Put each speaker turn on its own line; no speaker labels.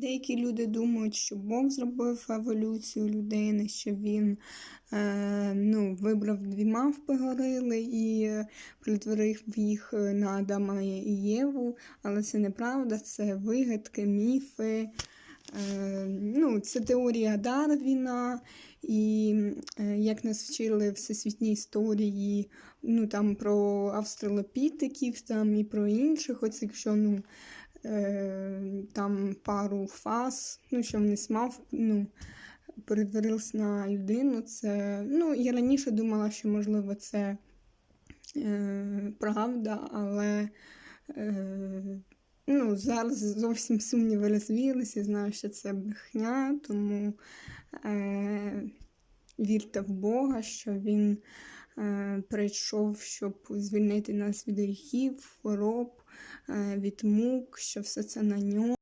Деякі люди думають, що Бог зробив еволюцію людини, що він е, ну, вибрав дві мавпи горили і е, притворив їх е, на Адама і Єву, але це неправда, це вигадки, міфи. Е, ну, це теорія Дарвіна, і е, як нас вчили всесвітні історії, ну там про австралопітиків, там і про інших, оце якщо ну, там пару фаз, ну що вони смав, ну, перетворилися на людину. Це, ну, я раніше думала, що можливо це е, правда, але. Е, Ну, зараз зовсім сумніви розвіялися, знаю, що це брехня, тому е, вірте в Бога, що Він е, прийшов, щоб звільнити нас від гріхів, хвороб, е, від мук, що все це на ньому.